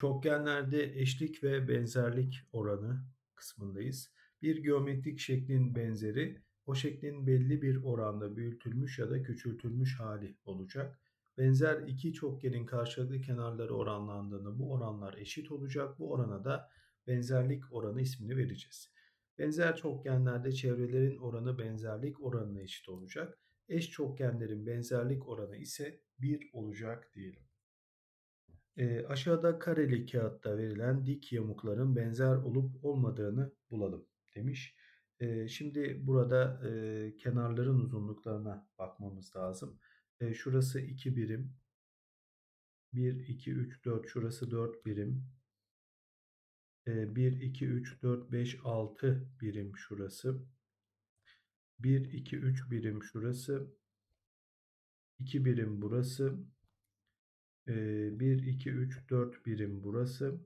Çokgenlerde eşlik ve benzerlik oranı kısmındayız. Bir geometrik şeklin benzeri o şeklin belli bir oranda büyütülmüş ya da küçültülmüş hali olacak. Benzer iki çokgenin karşılıklı kenarları oranlandığında bu oranlar eşit olacak. Bu orana da benzerlik oranı ismini vereceğiz. Benzer çokgenlerde çevrelerin oranı benzerlik oranına eşit olacak. Eş çokgenlerin benzerlik oranı ise 1 olacak diyelim. E, aşağıda kareli kağıtta verilen dik yamukların benzer olup olmadığını bulalım demiş. E, şimdi burada e, kenarların uzunluklarına bakmamız lazım. E, şurası 2 birim. 1, 2, 3, 4. Şurası 4 birim. E, 1, 2, 3, 4, 5, 6 birim şurası. 1, 2, 3 birim şurası. 2 birim burası. 1, 2, 3, 4 birim burası.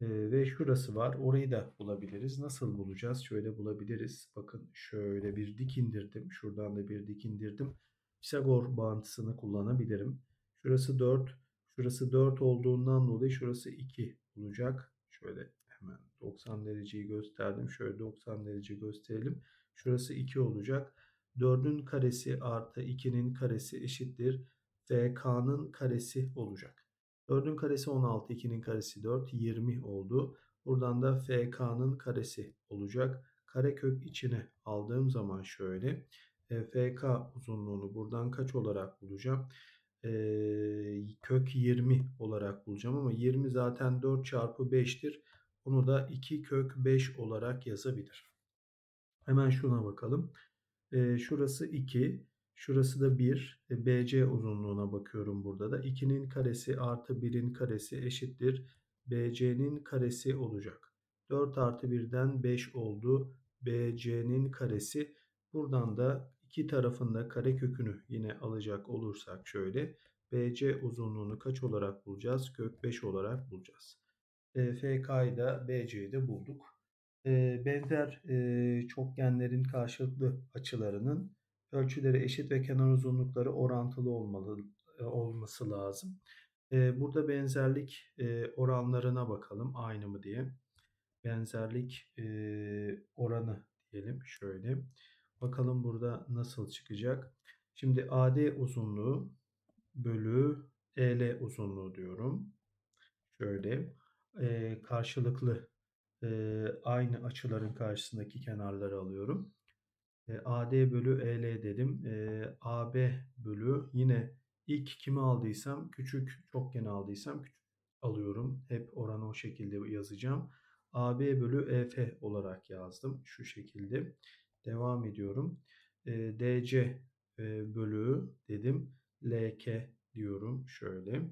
ve şurası var. Orayı da bulabiliriz. Nasıl bulacağız? Şöyle bulabiliriz. Bakın şöyle bir dik indirdim. Şuradan da bir dik indirdim. Pisagor bağıntısını kullanabilirim. Şurası 4. Şurası 4 olduğundan dolayı şurası 2 olacak. Şöyle hemen 90 dereceyi gösterdim. Şöyle 90 derece gösterelim. Şurası 2 olacak. 4'ün karesi artı 2'nin karesi eşittir FK'nın karesi olacak. 4'ün karesi 16, 2'nin karesi 4, 20 oldu. Buradan da FK'nın karesi olacak. Karekök içine aldığım zaman şöyle. E, FK uzunluğunu buradan kaç olarak bulacağım? E, kök 20 olarak bulacağım ama 20 zaten 4 çarpı 5'tir. Onu da 2 kök 5 olarak yazabilir. Hemen şuna bakalım. E, şurası 2. Şurası da 1. E, BC uzunluğuna bakıyorum burada da. 2'nin karesi artı 1'in karesi eşittir. BC'nin karesi olacak. 4 artı 1'den 5 oldu. BC'nin karesi. Buradan da iki tarafında kare kökünü yine alacak olursak şöyle. BC uzunluğunu kaç olarak bulacağız? Kök 5 olarak bulacağız. E, FK'yı da BC'yi de bulduk. E, benzer e, çokgenlerin karşılıklı açılarının ölçüleri eşit ve kenar uzunlukları orantılı olmalı e, olması lazım. E, burada benzerlik e, oranlarına bakalım aynı mı diye. Benzerlik oranı diyelim şöyle. Bakalım burada nasıl çıkacak. Şimdi AD uzunluğu bölü EL uzunluğu diyorum. Şöyle karşılıklı aynı açıların karşısındaki kenarları alıyorum. AD bölü EL dedim. AB bölü yine ilk kimi aldıysam küçük çokgen aldıysam küçük alıyorum. Hep oranı o şekilde yazacağım. AB bölü EF olarak yazdım. Şu şekilde. Devam ediyorum. DC bölü dedim. LK diyorum. Şöyle.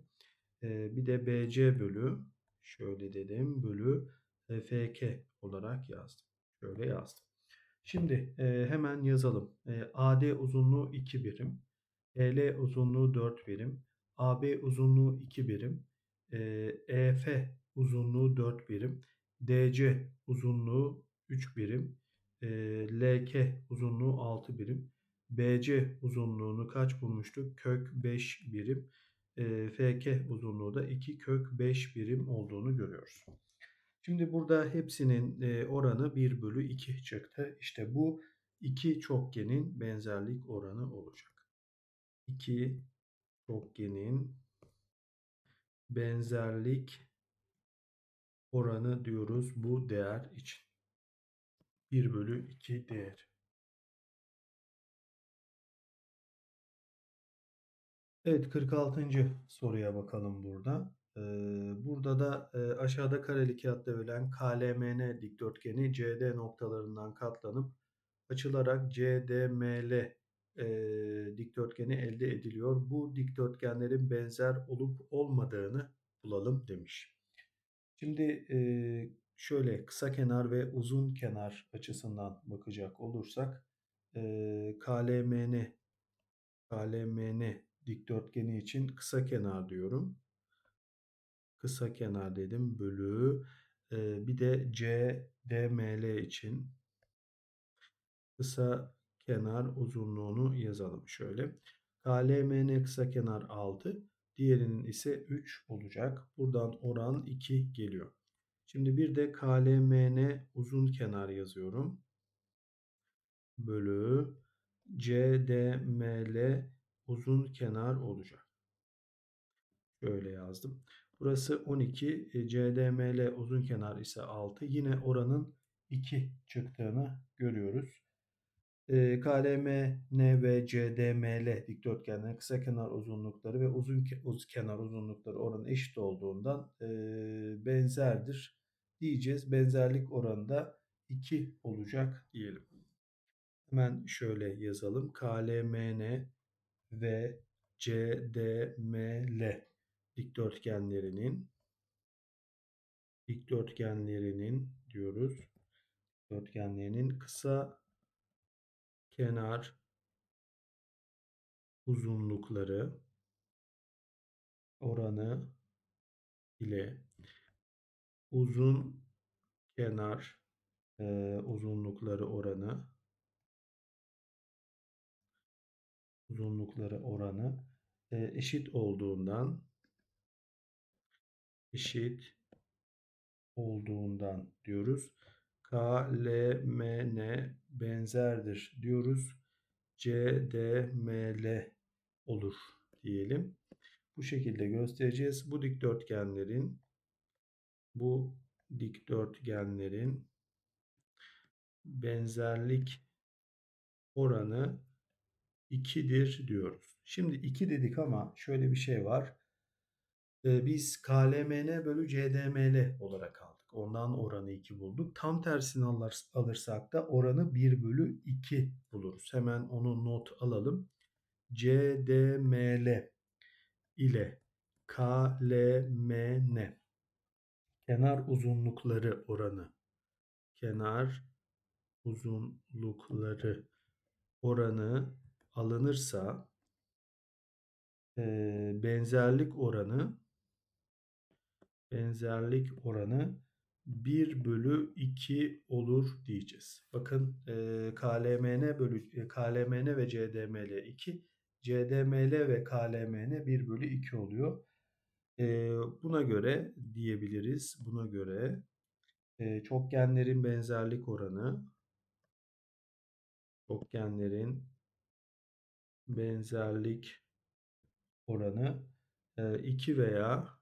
Bir de BC bölü şöyle dedim. Bölü FK olarak yazdım. Şöyle yazdım. Şimdi e, hemen yazalım. E, AD uzunluğu 2 birim. EL uzunluğu 4 birim. AB uzunluğu 2 birim. E, EF uzunluğu 4 birim. DC uzunluğu 3 birim. E, LK uzunluğu 6 birim. BC uzunluğunu kaç bulmuştuk? Kök 5 birim. E, FK uzunluğu da 2 kök 5 birim olduğunu görüyoruz. Şimdi burada hepsinin e, oranı 1 bölü 2 çıktı. İşte bu iki çokgenin benzerlik oranı olacak. İki çokgenin benzerlik oranı diyoruz bu değer için. 1 bölü 2 değer. Evet 46. soruya bakalım burada. Burada da aşağıda kareli kağıtta verilen KLMN dikdörtgeni CD noktalarından katlanıp açılarak CDML dikdörtgeni elde ediliyor. Bu dikdörtgenlerin benzer olup olmadığını bulalım demiş. Şimdi şöyle kısa kenar ve uzun kenar açısından bakacak olursak KLMN KLMN dikdörtgeni için kısa kenar diyorum kısa kenar dedim bölü bir de CDML için kısa kenar uzunluğunu yazalım şöyle. KLMN kısa kenar 6. Diğerinin ise 3 olacak. Buradan oran 2 geliyor. Şimdi bir de KLMN uzun kenar yazıyorum. Bölü CDML uzun kenar olacak. Şöyle yazdım. Burası 12. E, CDML uzun kenar ise 6. Yine oranın 2 çıktığını görüyoruz. E, KLMN ve CDML dikdörtgenlerin kısa kenar uzunlukları ve uzun kenar uzunlukları oranı eşit olduğundan e, benzerdir diyeceğiz. Benzerlik oranı da 2 olacak diyelim. Hemen şöyle yazalım. KLMN ve CDML dikdörtgenlerinin dikdörtgenlerinin diyoruz. Dikdörtgenlerinin kısa kenar uzunlukları oranı ile uzun kenar e, uzunlukları oranı uzunlukları oranı e, eşit olduğundan eşit olduğundan diyoruz. K, L, M, N benzerdir diyoruz. C, D, M, L olur diyelim. Bu şekilde göstereceğiz. Bu dikdörtgenlerin bu dikdörtgenlerin benzerlik oranı 2'dir diyoruz. Şimdi 2 dedik ama şöyle bir şey var. Biz KLMN bölü CDML olarak aldık. Ondan oranı 2 bulduk. Tam tersini alırsak da oranı 1 bölü 2 buluruz. Hemen onu not alalım. CDML ile KLMN kenar uzunlukları oranı kenar uzunlukları oranı alınırsa e, benzerlik oranı benzerlik oranı 1 bölü 2 olur diyeceğiz. Bakın e, KLMN bölü e, KLMN ve CDML 2 CDML ve KLMN 1 bölü 2 oluyor. E, buna göre diyebiliriz. Buna göre e, çokgenlerin benzerlik oranı çokgenlerin benzerlik oranı 2 veya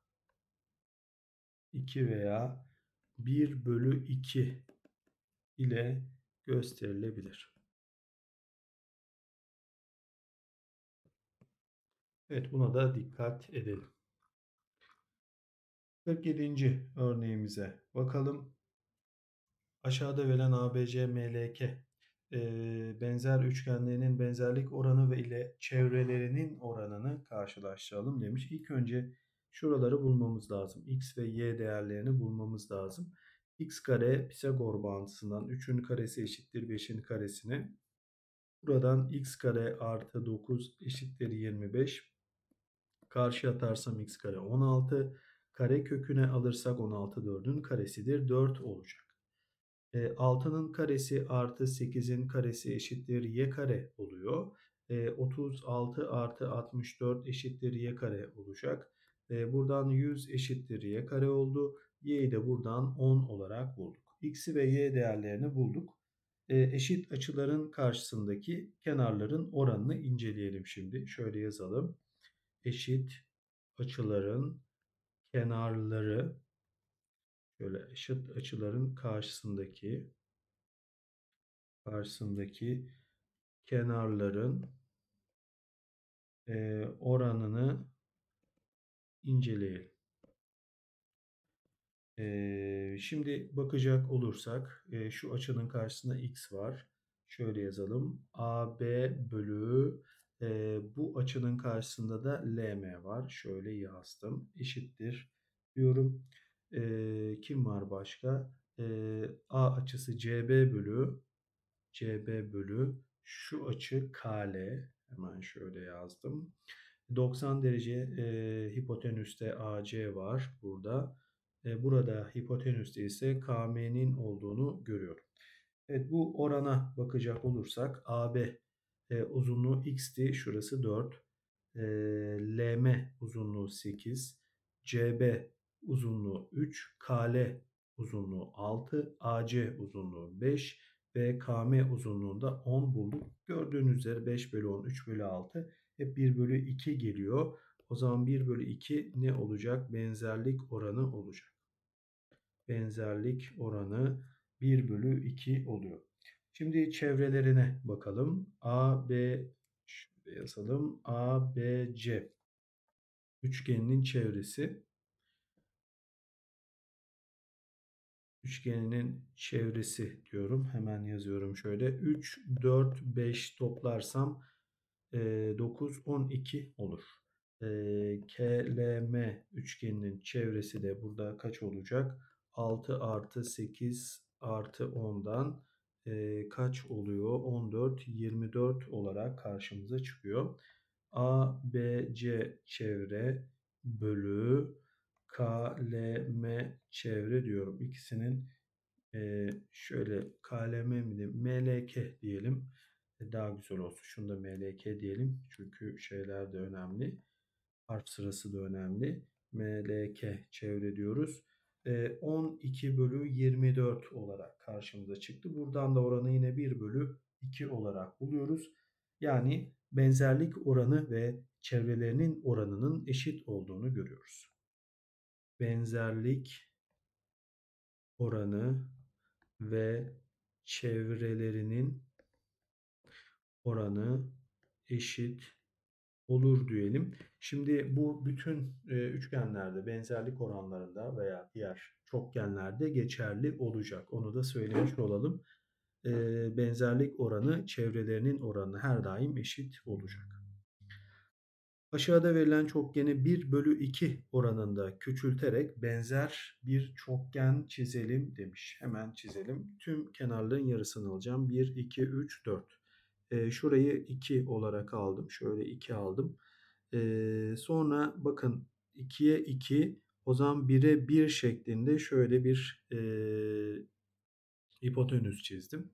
2 veya 1 bölü 2 ile gösterilebilir. Evet buna da dikkat edelim. 47. örneğimize bakalım. Aşağıda verilen ABC MLK benzer üçgenlerinin benzerlik oranı ve ile çevrelerinin oranını karşılaştıralım demiş. İlk önce şuraları bulmamız lazım. X ve Y değerlerini bulmamız lazım. X kare Pisagor bağıntısından 3'ün karesi eşittir 5'in karesine. Buradan x kare artı 9 eşittir 25. Karşı atarsam x kare 16. Kare köküne alırsak 16 4'ün karesidir. 4 olacak. 6'nın e, karesi artı 8'in karesi eşittir y kare oluyor. 36 e, artı 64 eşittir y kare olacak. E, buradan 100 eşittir y kare oldu. y'yi de buradan 10 olarak bulduk. x'i ve y değerlerini bulduk. Eşit açıların karşısındaki kenarların oranını inceleyelim şimdi. Şöyle yazalım. Eşit açıların kenarları şöyle eşit açıların karşısındaki karşısındaki kenarların e, oranını inceleyelim. Şimdi bakacak olursak şu açının karşısında x var. Şöyle yazalım. AB bölü bu açının karşısında da LM var. Şöyle yazdım. Eşittir diyorum. Kim var başka? A açısı CB bölü CB bölü şu açı KL. Hemen şöyle yazdım. 90 derece e, hipotenüste AC var burada. E, burada hipotenüste ise KM'nin olduğunu görüyorum. Evet bu orana bakacak olursak AB e, uzunluğu x'ti. Şurası 4. e, LM uzunluğu 8, CB uzunluğu 3, KL uzunluğu 6, AC uzunluğu 5 ve KM uzunluğunda 10 bulduk. Gördüğünüz üzere 5 bölü 10, 3 bölü 6 hep 1 bölü 2 geliyor. O zaman 1 bölü 2 ne olacak? Benzerlik oranı olacak. Benzerlik oranı 1 bölü 2 oluyor. Şimdi çevrelerine bakalım. A, B, şöyle yazalım. A, B, C üçgeninin çevresi. Üçgeninin çevresi diyorum. Hemen yazıyorum şöyle. 3, 4, 5 toplarsam 9, 12 olur. KLM üçgeninin çevresi de burada kaç olacak? 6 artı 8 artı 10'dan kaç oluyor? 14, 24 olarak karşımıza çıkıyor. A, B, C çevre bölü K, L, M çevre diyorum. İkisinin şöyle KLM mi diyelim, MLK diyelim. Daha güzel olsun. Şunu da MLK diyelim. Çünkü şeyler de önemli. Harf sırası da önemli. MLK çevre diyoruz. 12 bölü 24 olarak karşımıza çıktı. Buradan da oranı yine 1 bölü 2 olarak buluyoruz. Yani benzerlik oranı ve çevrelerinin oranının eşit olduğunu görüyoruz. Benzerlik oranı ve çevrelerinin oranı eşit olur diyelim. Şimdi bu bütün e, üçgenlerde benzerlik oranlarında veya diğer çokgenlerde geçerli olacak. Onu da söylemiş olalım. E, benzerlik oranı çevrelerinin oranı her daim eşit olacak. Aşağıda verilen çokgeni 1 bölü 2 oranında küçülterek benzer bir çokgen çizelim demiş. Hemen çizelim. Tüm kenarların yarısını alacağım. 1, 2, 3, 4. Şurayı 2 olarak aldım. Şöyle 2 aldım. Sonra bakın 2'ye 2 o zaman 1'e 1 şeklinde şöyle bir hipotenüs çizdim.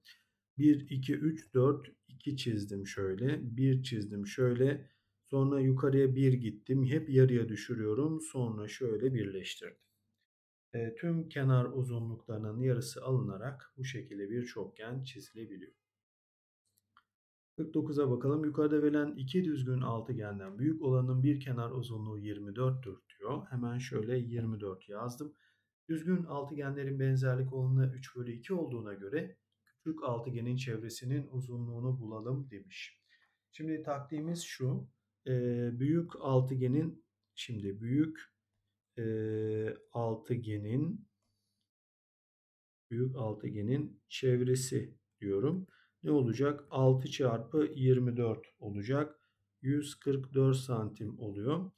1, 2, 3, 4, 2 çizdim şöyle. 1 çizdim şöyle. Sonra yukarıya 1 gittim. Hep yarıya düşürüyorum. Sonra şöyle birleştirdim. E, tüm kenar uzunluklarının yarısı alınarak bu şekilde bir çokgen çizilebiliyor. 49'a bakalım. Yukarıda verilen iki düzgün altıgenden büyük olanın bir kenar uzunluğu 24'tür diyor. Hemen şöyle 24 yazdım. Düzgün altıgenlerin benzerlik olanı 3 bölü 2 olduğuna göre küçük altıgenin çevresinin uzunluğunu bulalım demiş. Şimdi taktiğimiz şu. büyük altıgenin şimdi büyük altıgenin büyük altıgenin çevresi diyorum ne olacak? 6 çarpı 24 olacak. 144 santim oluyor.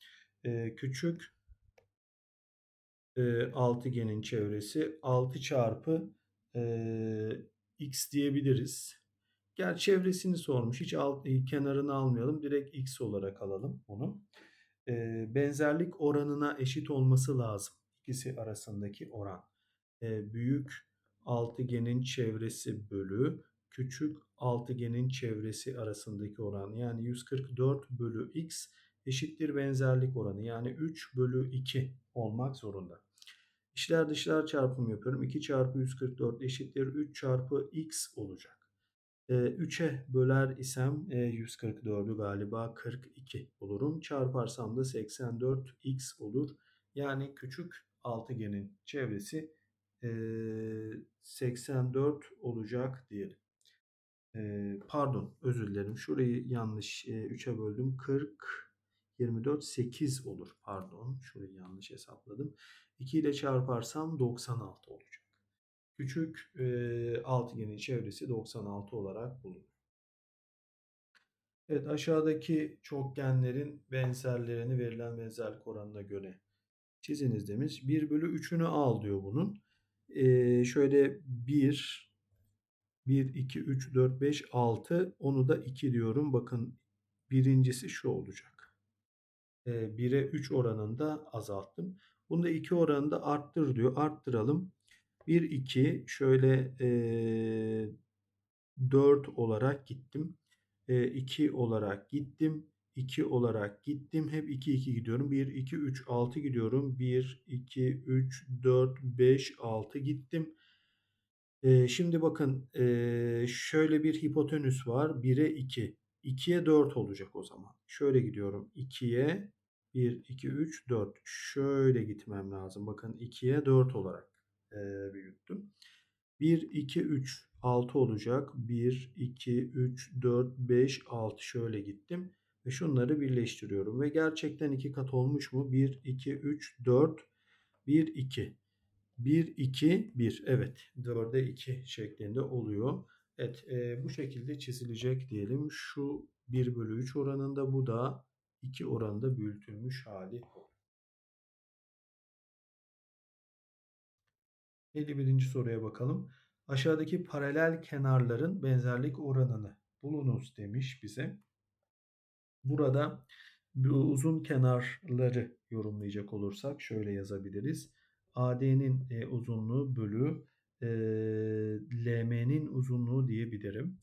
Ee, küçük e, altıgenin çevresi 6 çarpı e, x diyebiliriz. Gel çevresini sormuş. Hiç alt, e, kenarını almayalım. Direkt x olarak alalım bunu. E, benzerlik oranına eşit olması lazım. İkisi arasındaki oran. E, büyük altıgenin çevresi bölü küçük altıgenin çevresi arasındaki oran yani 144 bölü x eşittir benzerlik oranı yani 3 bölü 2 olmak zorunda. İşler dışlar çarpımı yapıyorum. 2 çarpı 144 eşittir 3 çarpı x olacak. 3'e ee, böler isem 144'ü galiba 42 bulurum. Çarparsam da 84x olur. Yani küçük altıgenin çevresi 84 olacak diyelim pardon özür dilerim. Şurayı yanlış 3'e böldüm. 40 24 8 olur. Pardon. Şurayı yanlış hesapladım. 2 ile çarparsam 96 olacak. Küçük e, altıgenin çevresi 96 olarak bulunur. Evet aşağıdaki çokgenlerin benzerlerini verilen benzerlik oranına göre çiziniz demiş. 1 bölü 3'ünü al diyor bunun. Ee, şöyle 1 1, 2, 3, 4, 5, 6. Onu da 2 diyorum. Bakın birincisi şu olacak. 1'e 3 oranında azalttım. Bunu da 2 oranında arttır diyor. Arttıralım. 1, 2 şöyle e, 4 olarak gittim. E, 2 olarak gittim. 2 olarak gittim. Hep 2 2 gidiyorum. 1 2 3 6 gidiyorum. 1 2 3 4 5 6 gittim. Ee, şimdi bakın ee, şöyle bir hipotenüs var. 1'e 2. 2'ye 4 olacak o zaman. Şöyle gidiyorum. 2'ye 1, 2, 3, 4. Şöyle gitmem lazım. Bakın 2'ye 4 olarak ee, büyüttüm. 1, 2, 3, 6 olacak. 1, 2, 3, 4, 5, 6 şöyle gittim. Ve şunları birleştiriyorum. Ve gerçekten 2 kat olmuş mu? 1, 2, 3, 4, 1, 2. 1, 2, 1. Evet. 4'e 2 şeklinde oluyor. Evet. E, bu şekilde çizilecek diyelim. Şu 1 bölü 3 oranında bu da 2 oranında büyütülmüş hali. 51. soruya bakalım. Aşağıdaki paralel kenarların benzerlik oranını bulunuz demiş bize. Burada bu uzun kenarları yorumlayacak olursak şöyle yazabiliriz. AD'nin e, uzunluğu bölü e, LM'nin uzunluğu diyebilirim.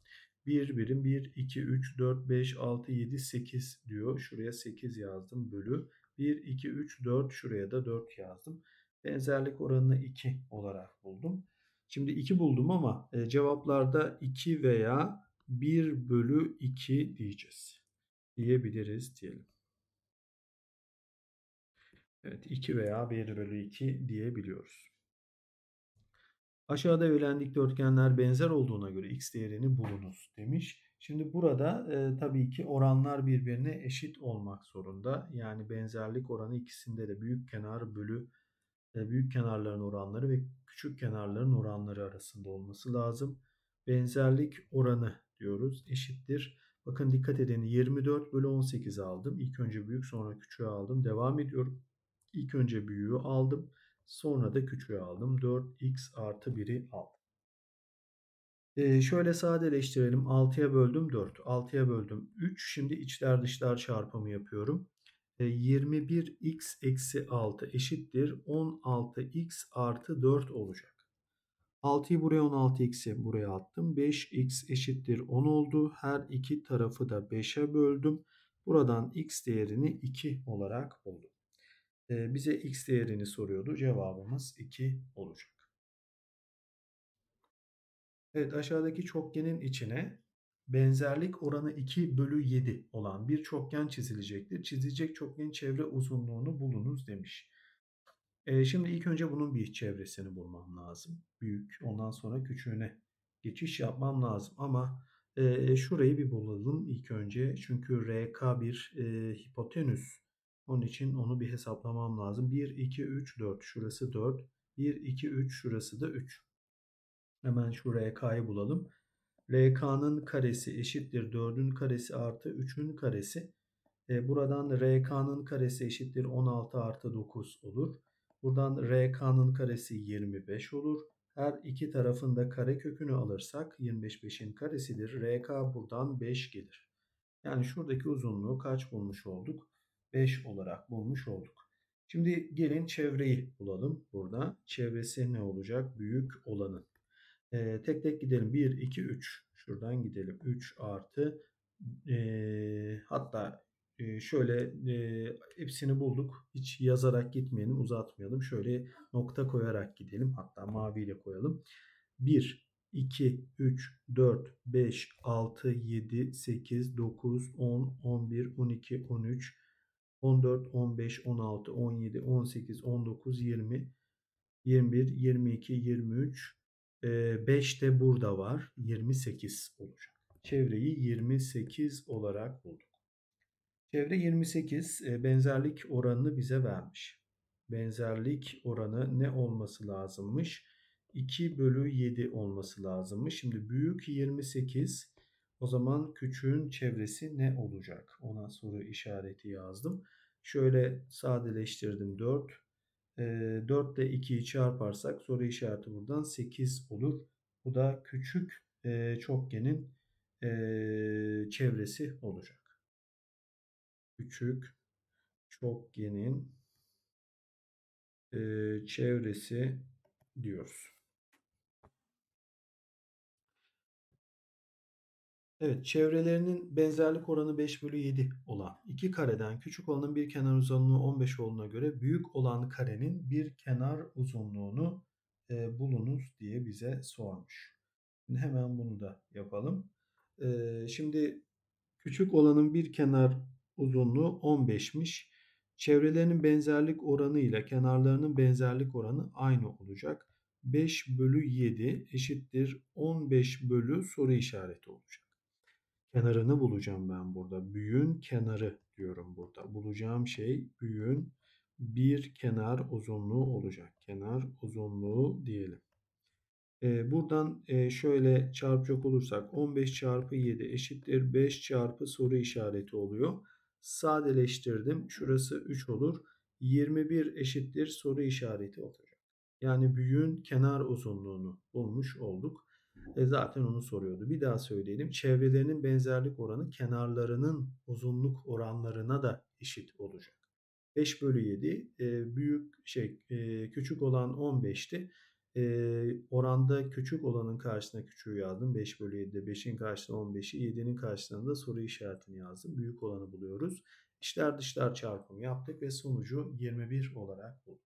1 birim 1, 2, 3, 4, 5, 6, 7, 8 diyor. Şuraya 8 yazdım bölü. 1, 2, 3, 4 şuraya da 4 yazdım. Benzerlik oranını 2 olarak buldum. Şimdi 2 buldum ama e, cevaplarda 2 veya 1 bölü 2 diyeceğiz. Diyebiliriz diyelim. Evet 2 veya 1 bölü 2 diyebiliyoruz. Aşağıda verilen dikdörtgenler benzer olduğuna göre x değerini bulunuz demiş. Şimdi burada e, tabii ki oranlar birbirine eşit olmak zorunda. Yani benzerlik oranı ikisinde de büyük kenar bölü e, büyük kenarların oranları ve küçük kenarların oranları arasında olması lazım. Benzerlik oranı diyoruz eşittir. Bakın dikkat edin 24 bölü 18 aldım. İlk önce büyük sonra küçüğü aldım. Devam ediyorum. İlk önce büyüğü aldım. Sonra da küçüğü aldım. 4x artı 1'i aldım. Ee, şöyle sadeleştirelim. 6'ya böldüm 4. 6'ya böldüm 3. Şimdi içler dışlar çarpımı yapıyorum. Ee, 21x eksi 6 eşittir. 16x artı 4 olacak. 6'yı buraya 16x'i buraya attım. 5x eşittir 10 oldu. Her iki tarafı da 5'e böldüm. Buradan x değerini 2 olarak buldum bize x değerini soruyordu. Cevabımız 2 olacak. Evet aşağıdaki çokgenin içine benzerlik oranı 2 bölü 7 olan bir çokgen çizilecektir. Çizilecek çokgenin çevre uzunluğunu bulunuz demiş. Şimdi ilk önce bunun bir çevresini bulmam lazım. Büyük ondan sonra küçüğüne geçiş yapmam lazım. Ama şurayı bir bulalım ilk önce. Çünkü RK bir e, hipotenüs onun için onu bir hesaplamam lazım. 1, 2, 3, 4. Şurası 4. 1, 2, 3. Şurası da 3. Hemen şu RK'yı bulalım. RK'nın karesi eşittir 4'ün karesi artı 3'ün karesi. E, buradan RK'nın karesi eşittir 16 artı 9 olur. Buradan RK'nın karesi 25 olur. Her iki tarafında kare kökünü alırsak 25 5'in karesidir. RK buradan 5 gelir. Yani şuradaki uzunluğu kaç bulmuş olduk? 5 olarak bulmuş olduk. Şimdi gelin çevreyi bulalım burada. Çevresi ne olacak? Büyük olanın. Ee, tek tek gidelim. 1, 2, 3. Şuradan gidelim. 3 artı e, hatta e, şöyle e, hepsini bulduk. Hiç yazarak gitmeyelim, uzatmayalım. Şöyle nokta koyarak gidelim. Hatta maviyle koyalım. 1, 2, 3, 4, 5, 6, 7, 8, 9, 10, 11, 12, 13, 14, 15, 16, 17, 18, 19, 20, 21, 22, 23, 5 de burada var. 28 olacak. Çevreyi 28 olarak bulduk. Çevre 28 benzerlik oranını bize vermiş. Benzerlik oranı ne olması lazımmış? 2 bölü 7 olması lazımmış. Şimdi büyük 28 o zaman küçüğün çevresi ne olacak? Ona soru işareti yazdım. Şöyle sadeleştirdim 4. E, 4 ile 2'yi çarparsak soru işareti buradan 8 olur. Bu da küçük çokgenin çevresi olacak. Küçük çokgenin çevresi diyoruz. Evet, çevrelerinin benzerlik oranı 5 bölü 7 olan iki kareden küçük olanın bir kenar uzunluğu 15 olduğuna göre büyük olan karenin bir kenar uzunluğunu e, bulunuz diye bize sormuş. Şimdi hemen bunu da yapalım. E, şimdi küçük olanın bir kenar uzunluğu 15'miş. Çevrelerinin benzerlik oranı ile kenarlarının benzerlik oranı aynı olacak. 5 bölü 7 eşittir 15 bölü soru işareti olacak kenarını bulacağım ben burada. Büyün kenarı diyorum burada. Bulacağım şey büyün bir kenar uzunluğu olacak. Kenar uzunluğu diyelim. Ee, buradan e, şöyle çarpacak olursak 15 çarpı 7 eşittir 5 çarpı soru işareti oluyor. Sadeleştirdim. Şurası 3 olur. 21 eşittir soru işareti olacak. Yani büyüğün kenar uzunluğunu bulmuş olduk. E zaten onu soruyordu. Bir daha söyleyelim. Çevrelerinin benzerlik oranı kenarlarının uzunluk oranlarına da eşit olacak. 5 bölü 7 e, büyük şey e, küçük olan 15'ti. E, oranda küçük olanın karşısına küçüğü yazdım. 5 bölü 7'de 5'in karşısına 15'i 7'nin karşısına da soru işaretini yazdım. Büyük olanı buluyoruz. İşler dışlar çarpımı yaptık ve sonucu 21 olarak bulduk.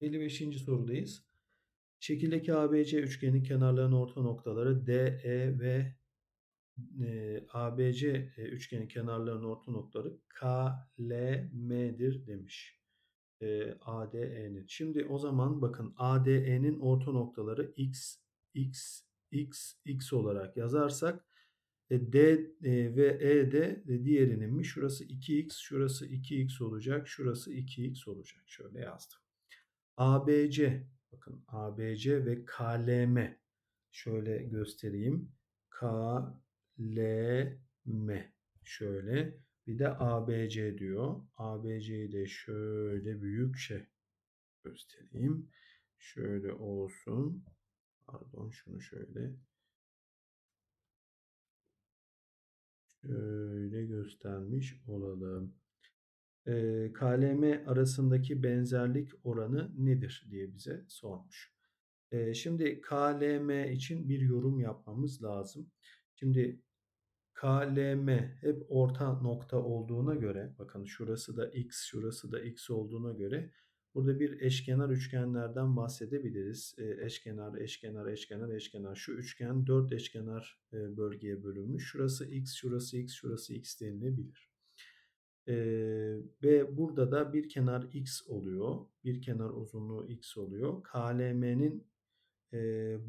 55. sorudayız. Şekildeki ABC üçgenin kenarlarının orta noktaları DE ve e, ABC e, üçgenin kenarlarının orta noktaları KLM'dir demiş. E, ADE'nin. Şimdi o zaman bakın ADE'nin orta noktaları X, X, X, X olarak yazarsak e, D e, ve E de diğerinin mi? Şurası 2X, şurası 2X olacak, şurası 2X olacak. Şöyle yazdım. ABC Bakın ABC ve KLM. Şöyle göstereyim. KLM. Şöyle. Bir de ABC diyor. ABC'yi de şöyle büyük şey göstereyim. Şöyle olsun. Pardon şunu şöyle. Şöyle göstermiş olalım. KLM arasındaki benzerlik oranı nedir diye bize sormuş. Şimdi KLM için bir yorum yapmamız lazım. Şimdi KLM hep orta nokta olduğuna göre bakın şurası da x şurası da x olduğuna göre burada bir eşkenar üçgenlerden bahsedebiliriz. Eşkenar, eşkenar, eşkenar, eşkenar. Şu üçgen dört eşkenar bölgeye bölünmüş. Şurası x, şurası x, şurası x denilebilir. Ee, ve burada da bir kenar x oluyor. Bir kenar uzunluğu x oluyor. KLM'nin e,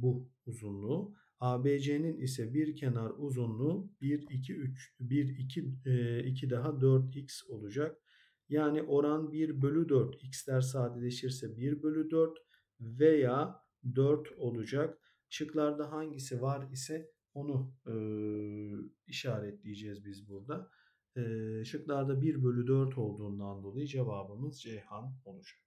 bu uzunluğu. ABC'nin ise bir kenar uzunluğu 1, 2, 3, 1, 2, e, 2 daha 4x olacak. Yani oran 1 bölü 4. x'ler sadeleşirse 1 bölü 4 veya 4 olacak. Şıklarda hangisi var ise onu e, işaretleyeceğiz biz burada. Şıklarda 1 bölü 4 olduğundan dolayı cevabımız Ceyhan olacak.